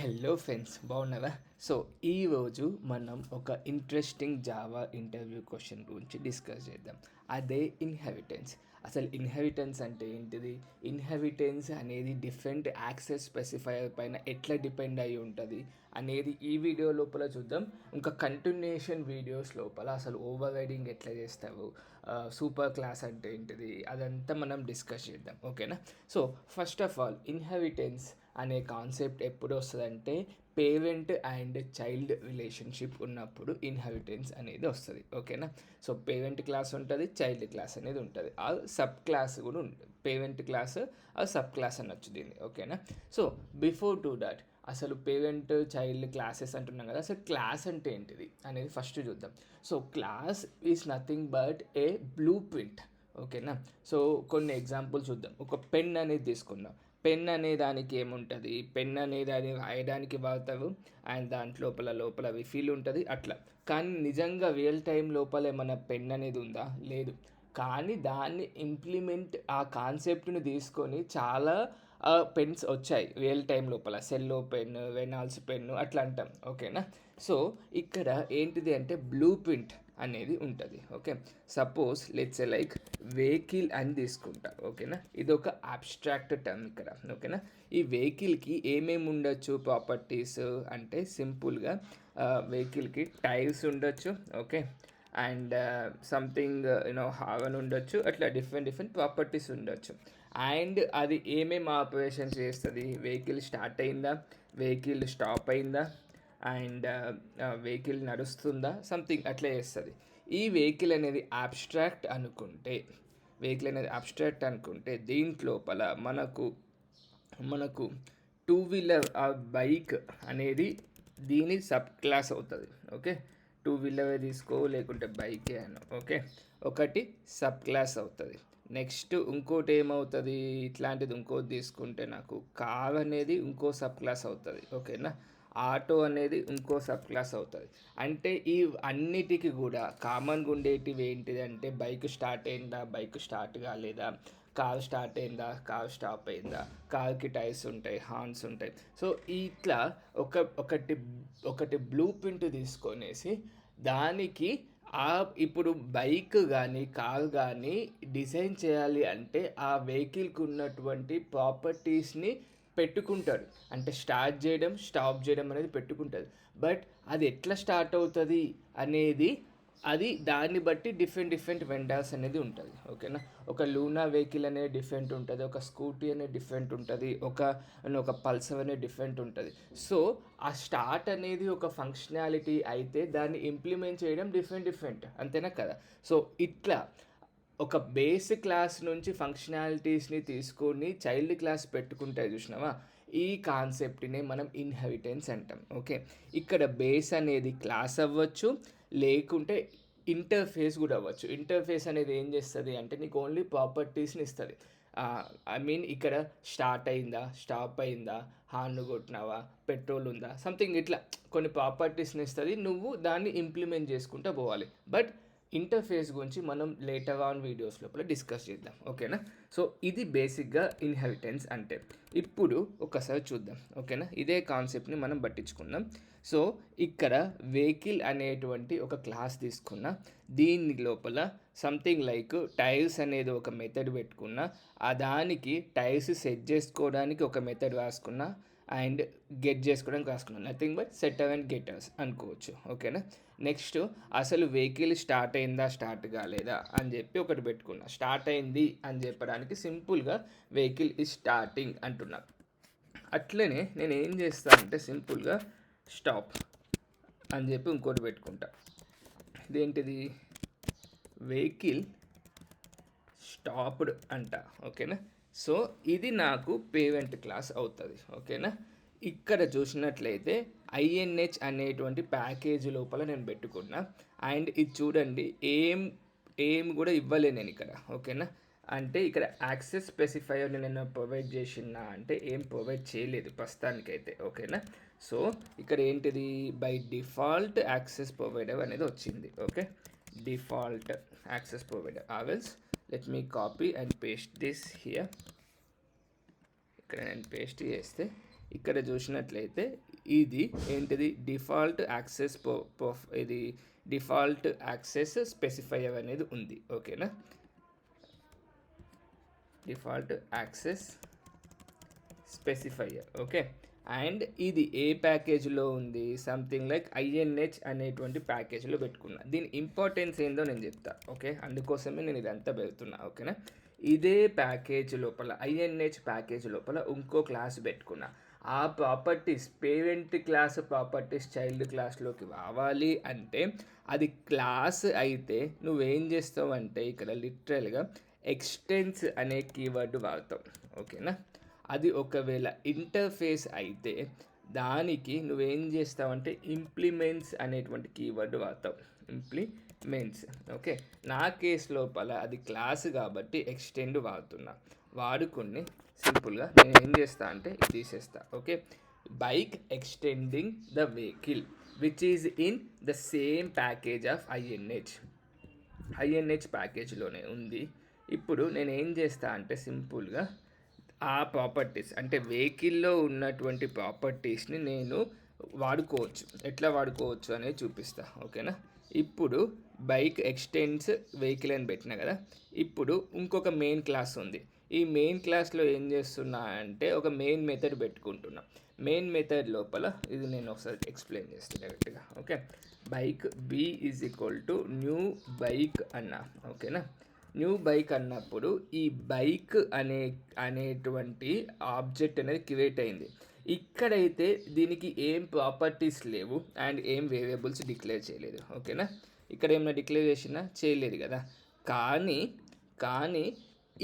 Hello friends బాగున్నారా so ఈరోజు మనం ఒక ఇంట్రెస్టింగ్ జావా ఇంటర్వ్యూ క్వశ్చన్ గురించి డిస్కస్ చేద్దాం. అదే ఇన్హెరిటెన్స్ అసలు ఇన్హెరిటెన్స్ అంటే ఏంటిది? ఇన్హెరిటెన్స్ అనేది డిఫరెంట్ యాక్సెస్ స్పెసిఫైయర్ పైన ఎట్లా డిపెండ్ అయి ఉంటుంది అనేది ఈ వీడియో లోపల చూద్దాం. ఇంకా కంటిన్యూషన్ వీడియోస్ లోపల అసలు ఓవర్ రైడింగ్ ఎట్లా చేస్తావు? సూపర్ క్లాస్ అంటే ఏంటిది? అదంతా మనం డిస్కస్ చేద్దాం. ఓకేనా so first of all inheritance అనే కాన్సెప్ట్ ఎప్పుడు వస్తుందంటే పేరెంట్ అండ్ చైల్డ్ రిలేషన్షిప్ ఉన్నప్పుడు ఇన్హెరిటెన్స్ అనేది వస్తుంది ఓకేనా? సో పేరెంట్ క్లాస్ ఉంటుంది చైల్డ్ క్లాస్ అనేది ఉంటుంది. ఆ సబ్ క్లాస్ కూడా ఉంటుంది పేరెంట్ క్లాస్ ఆ సబ్ క్లాస్ అనొచ్చు దీన్ని ఓకేనా? సో బిఫోర్ టు దాట్ అసలు పేరెంట్ చైల్డ్ క్లాసెస్ అంటున్నాం కదా అసలు క్లాస్ అంటే ఏంటిది అనేది ఫస్ట్ చూద్దాం. So class is nothing but a blue print ఓకేనా? సో కొన్ని ఎగ్జాంపుల్ చూద్దాం. ఒక పెన్ అనేది తీసుకుందాం. పెన్ అనే దానికి ఏముంటుంది? పెన్ అనే దాన్ని రాయడానికి వాడతారు. అండ్ దాంట్ లోపల లోపల విఫీల్ ఉంటుంది. అట్లా. కానీ నిజంగా రియల్ టైం లోపల ఏమైనా పెన్ అనేది ఉందా? లేదు. కానీ దాన్ని ఇంప్లిమెంట్ ఆ కాన్సెప్ట్ని తీసుకొని చాలా పెన్స్ వచ్చాయి రియల్ టైం లోపల. సెల్లో పెన్ వెనాల్స్ పెన్ అట్లా అంటాం. ఓకేనా సో ఇక్కడ ఏంటిది అంటే బ్లూ ప్రింట్ అనేది ఉంటుంది okay? Suppose let's like vehicle అని తీసుకుంటా ఓకేనా? ఇది ఒక అబ్స్ట్రాక్ట్ టర్మ్ ఇక్కడ ఓకేనా? ఈ వెహికల్కి ఏమేమి ఉండొచ్చు ప్రాపర్టీస్ అంటే సింపుల్గా వెహికల్కి టైర్స్ ఉండొచ్చు okay? And something you know ఉండొచ్చు అట్లా డిఫరెంట్ డిఫరెంట్ ప్రాపర్టీస్ ఉండొచ్చు. అండ్ అది ఏమేమి ఆపరేషన్ చేస్తుంది? వెహికల్ స్టార్ట్ అయిందా? వెహికల్ స్టాప్ అయిందా? అండ్ వెహికల్ నడుస్తుందా? సంథింగ్ అట్లా చేస్తుంది. ఈ వెహికల్ అనేది అబ్స్ట్రాక్ట్ అనుకుంటే వెహికల్ అనేది అబ్స్ట్రాక్ట్ అనుకుంటే దీంట్లోపల మనకు మనకు టూ వీలర్ ఆ బైక్ అనేది దీని సబ్ క్లాస్ అవుతుంది. ఓకే? టూ వీలర్ తీసుకో లేకుంటే బైకే అను. ఓకే? ఒకటి సబ్ క్లాస్ అవుతుంది. నెక్స్ట్ ఇంకోటి ఏమవుతుంది? ఇట్లాంటిది ఇంకోటి తీసుకుంటే నాకు కార్ అనేది ఇంకో సబ్ క్లాస్ అవుతుంది. ఓకేనా? ఆటో అనేది ఇంకో సబ్ క్లాస్ అవుతుంది. అంటే ఈ అన్నిటికీ కూడా కామన్గా ఉండేటివి ఏంటిది అంటే బైక్ స్టార్ట్ అయిందా బైక్ స్టార్ట్ కాలేదా కార్ స్టార్ట్ అయిందా కార్ స్టాప్ అయిందా కార్కి టైర్స్ ఉంటాయి హార్న్స్ ఉంటాయి. సో ఇట్లా ఒక ఒకటి ఒకటి బ్లూ ప్రింట్ తీసుకొనేసి దానికి ఆ ఇప్పుడు బైక్ కానీ కార్ కానీ డిజైన్ చేయాలి అంటే ఆ వెహికల్కి ఉన్నటువంటి ప్రాపర్టీస్ని పెట్టుకుంటాడు. అంటే స్టార్ట్ చేయడం స్టాప్ చేయడం అనేది పెట్టుకుంటుంది బట్ అది ఎట్లా స్టార్ట్ అవుతుంది అనేది అది దాన్ని బట్టి డిఫరెంట్ డిఫరెంట్ వెండర్స్ అనేది ఉంటుంది. ఓకేనా ఒక లూనా వెహికల్ అనేది డిఫరెంట్ ఉంటుంది ఒక స్కూటీ అనేది డిఫరెంట్ ఉంటుంది ఒక ఒక పల్సర్ అనేది డిఫరెంట్ ఉంటుంది. సో ఆ స్టార్ట్ అనేది ఒక ఫంక్షనాలిటీ అయితే దాన్ని ఇంప్లిమెంట్ చేయడం డిఫరెంట్ డిఫరెంట్ అంతేనా కదా? సో ఇట్లా ఒక బేస్ క్లాస్ నుంచి ఫంక్షనాలిటీస్ని తీసుకొని చైల్డ్ క్లాస్ పెట్టుకుంటే చూసినావా? ఈ కాన్సెప్ట్ని మనం ఇన్హెరిటెన్స్ అంటాం. ఓకే ఇక్కడ బేస్ అనేది క్లాస్ అవ్వచ్చు లేకుంటే ఇంటర్ఫేస్ కూడా అవ్వచ్చు. ఇంటర్ఫేస్ అనేది ఏం చేస్తుంది అంటే నీకు ఓన్లీ ప్రాపర్టీస్ని ఇస్తుంది. ఐ మీన్ ఇక్కడ స్టార్ట్ అయిందా స్టాప్ అయిందా హార్న్ కొట్టినావా పెట్రోల్ ఉందా సంథింగ్ ఇట్లా. కొన్ని ప్రాపర్టీస్ని ఇస్తుంది నువ్వు దాన్ని ఇంప్లిమెంట్ చేసుకుంటూ పోవాలి. బట్ ఇంటర్ఫేస్ గురించి మనం లేటర్ ఆన్ వీడియోస్ లోపల డిస్కస్ చేద్దాం. ఓకేనా? సో ఇది బేసిక్గా ఇన్హెరిటెన్స్ అంటే. ఇప్పుడు ఒకసారి చూద్దాం. ఓకేనా? ఇదే కాన్సెప్ట్ని మనం పట్టించుకుందాం. సో ఇక్కడ వెహికల్ అనేటువంటి ఒక క్లాస్ తీసుకున్న దీని లోపల సంథింగ్ లైక్ టైల్స్ అనేది ఒక మెథడ్ పెట్టుకున్న ఆ దానికి టైల్స్ సెట్ చేసుకోవడానికి ఒక మెథడ్ రాసుకున్న అండ్ గెట్ చేసుకోవడానికి రాసుకున్నాను nothing but setter and getters అనుకోవచ్చు. ఓకేనా? నెక్స్ట్ అసలు వెహికల్ స్టార్ట్ అయిందా స్టార్ట్ కాలేదా అని చెప్పి ఒకటి పెట్టుకున్నా. స్టార్ట్ అయింది అని చెప్పడానికి సింపుల్గా వెహికల్ ఈ స్టార్టింగ్ అంటున్నా. అట్లనే నేను ఏం చేస్తానంటే సింపుల్గా స్టాప్ అని చెప్పి ఇంకోటి పెట్టుకుంటా. ఇదేంటిది? వెహికల్ స్టాప్డ్ అంట. ఓకేనా? సో ఇది నాకు పేమెంట్ క్లాస్ అవుతుంది. ఓకేనా? ఇక్కడ చూసినట్లయితే ఐఎన్హెచ్ అనేటువంటి ప్యాకేజ్ లోపల నేను పెట్టుకున్నా. అండ్ ఇది చూడండి ఏం ఏం కూడా ఇవ్వలే నేను ఇక్కడ ఓకేనా? అంటే ఇక్కడ యాక్సెస్ స్పెసిఫైయర్ నేను ప్రొవైడ్ చేసినా అంటే ఏం ప్రొవైడ్ చేయలేదు ప్రస్తుతానికైతే ఓకేనా? సో ఇక్కడ ఏంటిది? బై డిఫాల్ట్ యాక్సెస్ ప్రొవైడర్ అనేది వచ్చింది okay? Default access provider. ఆవెల్స్ let me copy and paste this here. ఇక్కడ నేను పేస్ట్ చేస్తే ఇక్కడ చూసినట్లయితే ఇది ఏంటిది? డిఫాల్ట్ యాక్సెస్ ఇది డిఫాల్ట్ యాక్సెస్ స్పెసిఫై అనేది ఉంది. ఓకేనా? Default access specifier. Okay? And ఇది ఏ ప్యాకేజ్లో ఉంది? సంథింగ్ లైక్ ఐఎన్హెచ్ అనేటువంటి ప్యాకేజ్లో పెట్టుకున్నా. దీని ఇంపార్టెన్స్ ఏందో నేను చెప్తా. ఓకే? అందుకోసమే నేను ఇదంతా పెడుతున్నా. ఓకేనా? ఇదే ప్యాకేజ్ లోపల ఐఎన్హెచ్ ప్యాకేజ్ లోపల ఇంకో క్లాస్ పెట్టుకున్నా. ఆ properties parent class properties child క్లాస్లోకి రావాలి అంటే అది క్లాస్ అయితే నువ్వేం చేస్తావు అంటే ఇక్కడ లిటరల్గా ఎక్స్టెన్స్ అనే కీవర్డ్ వాడతావు. ఓకేనా? అది ఒకవేళ ఇంటర్ఫేస్ అయితే దానికి నువ్వేం చేస్తావంటే ఇంప్లిమెంట్స్ అనేటువంటి కీవర్డ్ వాడతావు. Implements okay? నా కేస్ లోపల అది క్లాస్ కాబట్టి ఎక్స్టెండ్ వాడుతున్నా. వాడుకుని సింపుల్గా నేను ఏం చేస్తా అంటే ఇది తీసేస్తా okay? Bike extending the vehicle which is in the same package of INH INH ప్యాకేజ్లోనే ఉంది. ఇప్పుడు నేను ఏం చేస్తా అంటే సింపుల్గా ఆ ప్రాపర్టీస్ అంటే వెహికల్లో ఉన్నటువంటి ప్రాపర్టీస్ని నేను వాడుకోవచ్చు. ఎట్లా వాడుకోవచ్చు అనేది చూపిస్తా ఓకేనా? ఇప్పుడు బైక్ ఎక్స్టెండ్స్ వెహికల్ అని పెట్టిన కదా ఇప్పుడు ఇంకొక మెయిన్ క్లాస్ ఉంది. ఈ మెయిన్ క్లాస్లో ఏం చేస్తున్నా అంటే ఒక మెయిన్ మెథడ్ పెట్టుకుంటున్నా. మెయిన్ మెథడ్ లోపల ఇది నేను ఒకసారి ఎక్స్ప్లెయిన్ చేస్తాను డైరెక్ట్గా okay bike B is equal to new bike అన్న ఓకేనా? న్యూ బైక్ అన్నప్పుడు ఈ బైక్ అనే అనేటువంటి ఆబ్జెక్ట్ అనేది క్రియేట్ అయింది. ఇక్కడైతే దీనికి ఏం ప్రాపర్టీస్ లేవు అండ్ ఏం వేరియబుల్స్ డిక్లేర్ చేయలేదు ఓకేనా? ఇక్కడ ఏమైనా డిక్లేర్ చేసినా చేయలేదు కదా. కానీ కానీ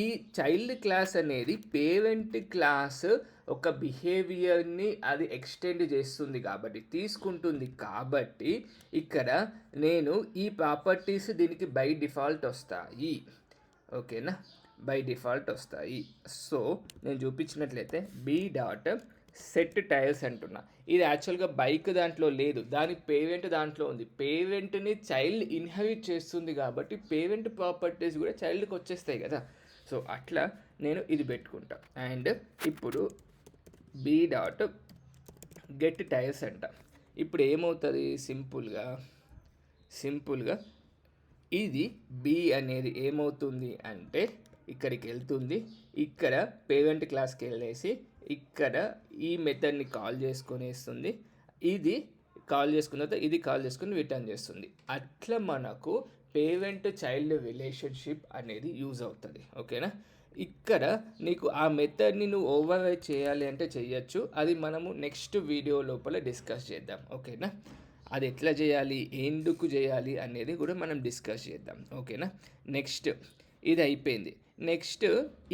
ఈ చైల్డ్ క్లాస్ అనేది పేరెంట్ క్లాస్ ఒక బిహేవియర్ని అది ఎక్స్టెండ్ చేస్తుంది కాబట్టి తీసుకుంటుంది కాబట్టి ఇక్కడ నేను ఈ ప్రాపర్టీస్ దీనికి బై డిఫాల్ట్ వస్తాయి. ఓకేనా? బై డిఫాల్ట్ వస్తాయి. సో నేను చూపించినట్లయితే బీ డాట్ సెట్ టైల్స్ అంటున్నా. ఇది యాక్చువల్గా బైక్ దాంట్లో లేదు. దాని పేరెంట్ దాంట్లో ఉంది. పేరెంట్ని చైల్డ్ ఇన్హెరిట్ చేస్తుంది కాబట్టి పేరెంట్ ప్రాపర్టీస్ కూడా చైల్డ్కి వచ్చేస్తాయి కదా. సో అట్లా నేను ఇది పెట్టుకుంటా. అండ్ ఇప్పుడు బీ డాట్ గెట్ టైర్స్ అంట. ఇప్పుడు ఏమవుతుంది? సింపుల్గా సింపుల్గా ఇది బి అనేది ఏమవుతుంది అంటే ఇక్కడికి వెళ్తుంది. ఇక్కడ పేరెంట్ క్లాస్కి వెళ్ళేసి ఇక్కడ ఈ మెథడ్ని కాల్ చేసుకునేస్తుంది. ఇది కాల్ చేసుకున్న తర్వాత ఇది కాల్ చేసుకుని రిటర్న్ చేస్తుంది. అట్లా మనకు పేరెంట్ చైల్డ్ రిలేషన్షిప్ అనేది యూజ్ అవుతుంది ఓకేనా? ఇక్కడ నీకు ఆ మెథడ్ని నువ్వు ఓవర్ చేయాలి అంటే చేయొచ్చు అది మనము నెక్స్ట్ వీడియో లోపల డిస్కస్ చేద్దాం ఓకేనా? అది ఎట్లా చేయాలి ఎందుకు చేయాలి అనేది కూడా మనం డిస్కస్ చేద్దాం ఓకేనా? నెక్స్ట్ ఇది అయిపోయింది. నెక్స్ట్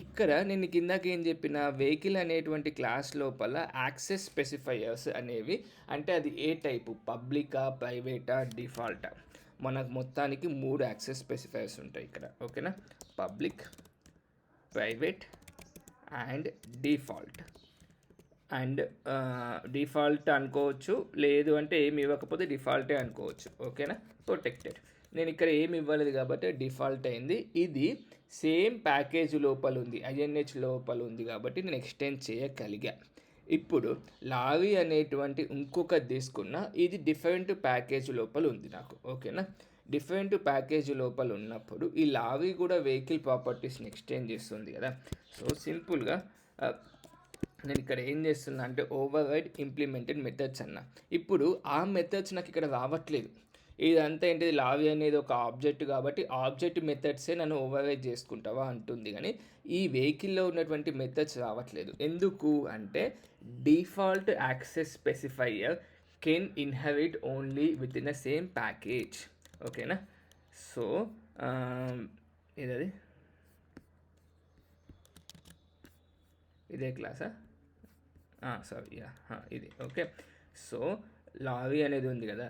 ఇక్కడ నేను కిందకి ఏం చెప్పిన వెహికల్ అనేటువంటి క్లాస్ లోపల యాక్సెస్ స్పెసిఫైయర్స్ అనేవి అంటే అది ఏ టైపు? పబ్లికా ప్రైవేటా డిఫాల్టా? మనకు మొత్తానికి మూడు యాక్సెస్ స్పెసిఫైర్స్ ఉంటాయి ఇక్కడ ఓకేనా? Public private and default. And default అనుకోవచ్చు లేదు అంటే ఏమి ఇవ్వకపోతే డిఫాల్టే అనుకోవచ్చు ఓకేనా? ప్రొటెక్టెడ్. నేను ఇక్కడ ఏమి ఇవ్వలేదు కాబట్టి డిఫాల్ట్ అయింది. ఇది సేమ్ ప్యాకేజ్ లోపల ఉంది ఐఎన్హెచ్ లోపల ఉంది కాబట్టి నేను ఎక్స్టెండ్ చేయగలిగా. ఇప్పుడు లావి అనేటువంటి ఇంకొక తీసుకున్న ఇది డిఫరెంట్ ప్యాకేజ్ లోపల ఉంది నాకు ఓకేనా? డిఫరెంట్ ప్యాకేజ్ లోపల ఉన్నప్పుడు ఈ లావి కూడా వెహికల్ ప్రాపర్టీస్ని ఎక్స్చేంజ్ చేస్తుంది కదా. సో సింపుల్గా నేను ఇక్కడ ఏం చేస్తున్నా అంటే ఓవర్ రైడ్ ఇంప్లిమెంటెడ్ మెథడ్స్ అన్న. ఇప్పుడు ఆ మెథడ్స్ నాకు ఇక్కడ రావట్లేదు. ఇదంతా ఏంటిది? లావి అనేది ఒక ఆబ్జెక్ట్ కాబట్టి ఆబ్జెక్ట్ మెథడ్సే నన్ను ఓవర్రైడ్ చేసుకుంటావా అంటుంది కానీ ఈ వెహికల్లో ఉన్నటువంటి మెథడ్స్ రావట్లేదు. ఎందుకు అంటే default access specifier can inherit only with in the same package. ఓకేనా? సో ఇదది ఇదే క్లాసా? సారీ యా ఇది ఓకే. సో లారీ అనేది ఉంది కదా.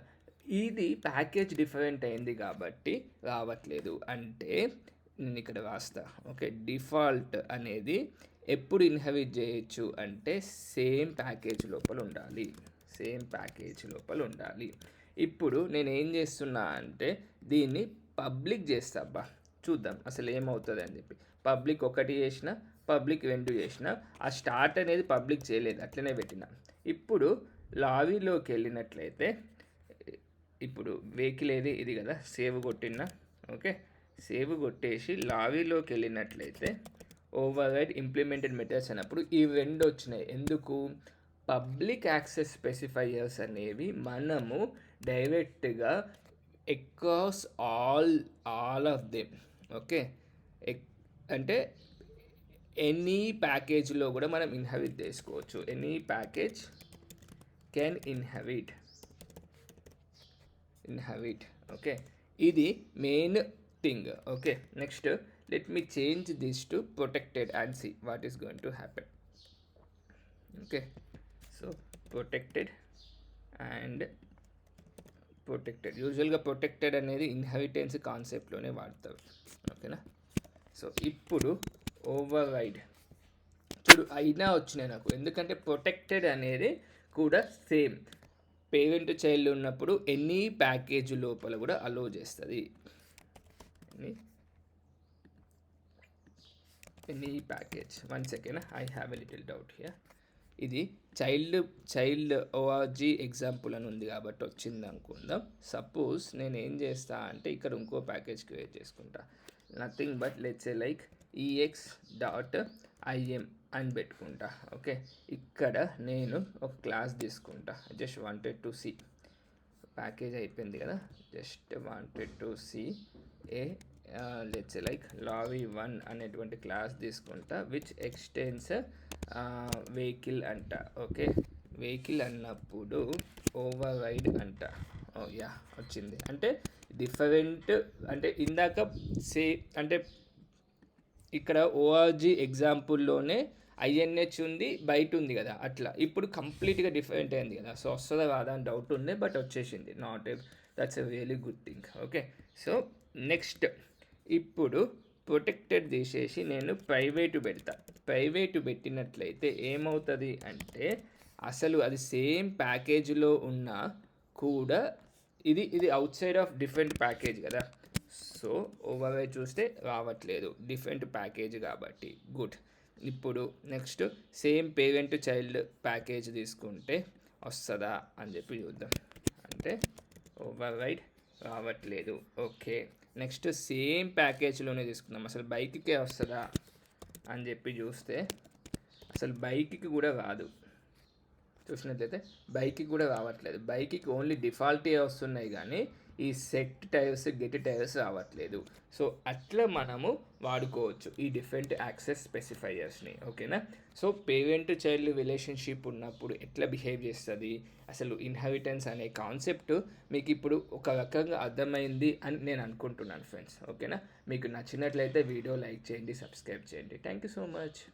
ఇది ప్యాకేజ్ డిఫరెంట్ అయింది కాబట్టి రావట్లేదు. అంటే నేను ఇక్కడ రాస్తా. ఓకే డిఫాల్ట్ అనేది ఎప్పుడు ఇన్హెరిట్ చేయొచ్చు అంటే సేమ్ ప్యాకేజ్ లోపల ఉండాలి. సేమ్ ప్యాకేజ్ లోపల ఉండాలి. ఇప్పుడు నేను ఏం చేస్తున్నా అంటే దీన్ని పబ్లిక్ చేస్తా అబ్బా. చూద్దాం అసలు ఏమవుతుంది అని చెప్పి. పబ్లిక్ ఒకటి చేసిన పబ్లిక్ రెండు చేసిన ఆ స్టార్ట్ అనేది పబ్లిక్ చేయలేదు. అట్లనే పెట్టిన. ఇప్పుడు లావీలోకి వెళ్ళినట్లయితే ఇప్పుడు వెహికల్ ఏది ఇది కదా సేవ్ కొట్టిన ఓకే? సేవ్ కొట్టేసి లావీలోకి వెళ్ళినట్లయితే ఓవర్ రైడ్ ఇంప్లిమెంటెడ్ మెథడ్స్ అన్నప్పుడు ఈ రెండు వచ్చినాయి. ఎందుకు? పబ్లిక్ యాక్సెస్ స్పెసిఫైయర్స్ అనేవి మనము డైరెక్ట్గా across all all of them okay? అంటే ఎనీ ప్యాకేజ్లో కూడా మనం ఇన్హెవిట్ చేసుకోవచ్చు. Any package can inherit inherit okay ఇది main thing okay next let me change this to protected and see what is going to happen okay so protected and protected యూజువల్గా protected అనేది inheritance కాన్సెప్ట్లోనే వాడతారు. ఓకేనా so ఇప్పుడు over ride చూడు అయినా వచ్చినాయి నాకు. ఎందుకంటే ప్రొటెక్టెడ్ అనేది కూడా సేమ్ పేరెంట్ చైల్డ్ ఉన్నప్పుడు ఎనీ ప్యాకేజ్ లోపల కూడా అలో చేస్తుంది? Any package? One second I have a little doubt here ఇది చైల్డ్ చైల్డ్ ఓఆర్జీ ఎగ్జాంపుల్ అని ఉంది కాబట్టి వచ్చింది అనుకుందాం. సపోజ్ నేను ఏం చేస్తా అంటే ఇక్కడ ఇంకో ప్యాకేజ్ క్రియేట్ చేసుకుంటా. Nothing but let's a like EX dot IM అని పెట్టుకుంటా ఓకే? ఇక్కడ నేను ఒక క్లాస్ తీసుకుంటా. Just wanted to see package అయిపోయింది కదా? Just wanted to see a let's like లావీ one అనేటువంటి క్లాస్ తీసుకుంటా విచ్ ఎక్స్టెన్స్ వెహికల్ అంట ఓకే? వెహికల్ అన్నప్పుడు ఓవర్ రైడ్ అంట. Oh, ఓ యా వచ్చింది. అంటే డిఫరెంట్ అంటే ఇందాక సే అంటే ఇక్కడ ఓఆర్జీ ఎగ్జాంపుల్లోనే ఐఎన్హెచ్ ఉంది బయట ఉంది కదా అట్లా. ఇప్పుడు కంప్లీట్గా డిఫరెంట్ అయింది కదా. సో వస్తుందా కాదా అని డౌట్ ఉంది బట్ వచ్చేసింది. Not a that's a really good thing okay so next ఇప్పుడు ప్రొటెక్టెడ్ తీసేసి నేను ప్రైవేటు పెడతా. ప్రైవేటు పెట్టినట్లయితే ఏమవుతుంది అంటే అసలు అది సేమ్ ప్యాకేజీలో ఉన్న కూడా ఇది ఇది outside of different package కదా. సో ఓవర్గా చూస్తే రావట్లేదు. డిఫరెంట్ ప్యాకేజ్ కాబట్టి. గుడ్ ఇప్పుడు next same parent child package తీసుకుంటే వస్తుందా అని చెప్పి చూద్దాం. అంటే ఓవర్ రైడ్ రావట్లేదు. ఓకే. నెక్స్ట్ సేమ్ ప్యాకేజ్లోనే తీసుకుందాం. అసలు బైక్కే వస్తుందా అని చెప్పి చూస్తే అసలు బైక్కి కూడా రాదు. చూసినట్లయితే బైక్కి కూడా రావట్లేదు. బైక్కి ఓన్లీ డిఫాల్టే వస్తున్నాయి కానీ ఈ సెట్ టైర్స్ గెట్ టైర్స్ రావట్లేదు. సో అట్లా మనము వాడుకోవచ్చు ఈ డిఫరెంట్ యాక్సెస్ స్పెసిఫైయర్స్ని. ఓకేనా? సో పేరెంట్ చైల్డ్ రిలేషన్షిప్ ఉన్నప్పుడు ఎట్లా బిహేవ్ చేస్తుంది? అసలు ఇన్హెరిటెన్స్ అనే కాన్సెప్ట్ మీకు ఇప్పుడు ఒక రకంగా అర్థమైంది అని నేను అనుకుంటున్నాను ఫ్రెండ్స్. ఓకేనా? మీకు నచ్చినట్లయితే వీడియో లైక్ చేయండి సబ్స్క్రైబ్ చేయండి. Thank you so much.